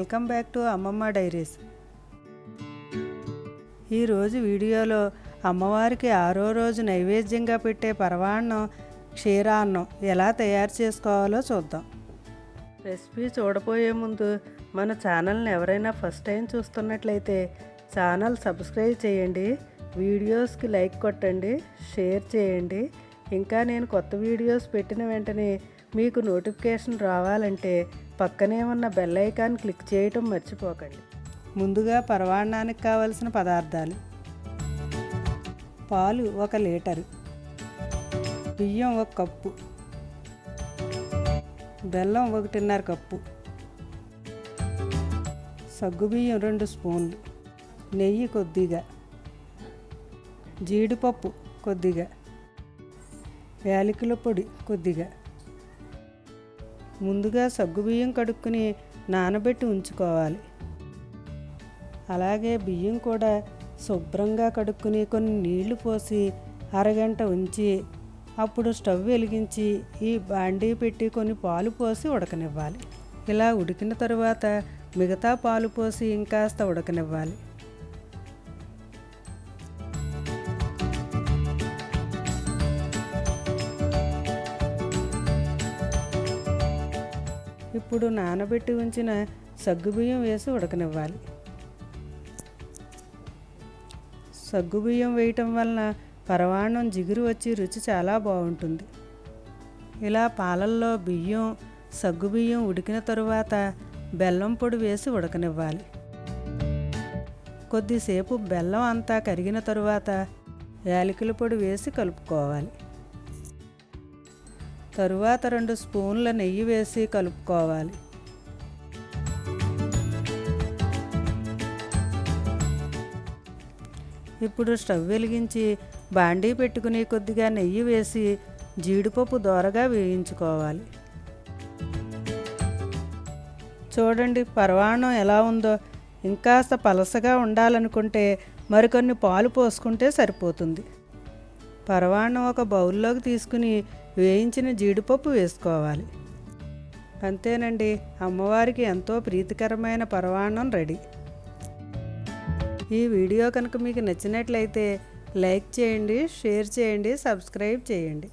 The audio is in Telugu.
Welcome back to Ammamma diaries. ఈరోజు వీడియోలో అమ్మవారికి ఆరో రోజు నైవేద్యంగా పెట్టే పరవాన్నం క్షీరాన్నం ఎలా తయారు చేసుకోవాలో చూద్దాం. రెసిపీ చూడబోయే ముందు మన ఛానల్ని ఎవరైనా ఫస్ట్ టైం చూస్తున్నట్లయితే ఛానల్ సబ్స్క్రైబ్ చేయండి వీడియోస్కి లైక్ కొట్టండి షేర్ చేయండి ఇంకా నేను కొత్త వీడియోస్ పెట్టిన వెంటనే మీకు నోటిఫికేషన్ రావాలంటే పక్కనే ఉన్న బెల్ ఐకాన్ క్లిక్ చేయటం మర్చిపోకండి. ముందుగా పరవాన్నానికి కావలసిన పదార్థాలు. పాలు ఒక లీటరు. బియ్యం ఒక కప్పు. బెల్లం ఒకటిన్నర కప్పు. సగ్గుబియ్యం రెండు స్పూన్లు. నెయ్యి కొద్దిగా. జీడిపప్పు కొద్దిగా. యాలకుల పొడి కొద్దిగా. ముందుగా సగ్గుబియ్యం కడుక్కుని నానబెట్టి ఉంచుకోవాలి. అలాగే బియ్యం కూడా శుభ్రంగా కడుక్కుని కొన్ని నీళ్ళు పోసి అరగంట ఉంచి అప్పుడు స్టవ్ వెలిగించి ఈ బాండీ పెట్టి కొన్ని పాలు పోసి ఉడకనివ్వాలి. ఇలా ఉడికిన తరువాత మిగతా పాలు పోసి ఇంకాస్త ఉడకనివ్వాలి. ఇప్పుడు నానబెట్టి ఉంచిన సగ్గుబియ్యం వేసి ఉడకనివ్వాలి. సగ్గుబియ్యం వేయటం వలన పరవాణం జిగురు వచ్చి రుచి చాలా బాగుంటుంది. ఇలా పాలల్లో బియ్యం సగ్గుబియ్యం ఉడికిన తరువాత బెల్లం పొడి వేసి ఉడకనివ్వాలి. కొద్దిసేపు బెల్లం అంతా కరిగిన తరువాత యాలకుల పొడి వేసి కలుపుకోవాలి. తరువాత రెండు స్పూన్ల నెయ్యి వేసి కలుపుకోవాలి. ఇప్పుడు స్టవ్ వెలిగించి బాండీ పెట్టుకుని కొద్దిగా నెయ్యి వేసి జీడిపప్పు దోరగా వేయించుకోవాలి. చూడండి పరవాణం ఎలా ఉందో. ఇంకాస్త పలసగా ఉండాలనుకుంటే మరికొన్ని పాలు పోసుకుంటే సరిపోతుంది. పరవాణం ఒక బౌల్లోకి తీసుకుని వేయించిన జీడిపప్పు వేసుకోవాలి. అంతేనండి అమ్మవారికి ఎంతో ప్రీతికరమైన పరవాణం రెడీ. ఈ వీడియో కనుక మీకు నచ్చినట్లయితే లైక్ చేయండి షేర్ చేయండి సబ్స్క్రైబ్ చేయండి.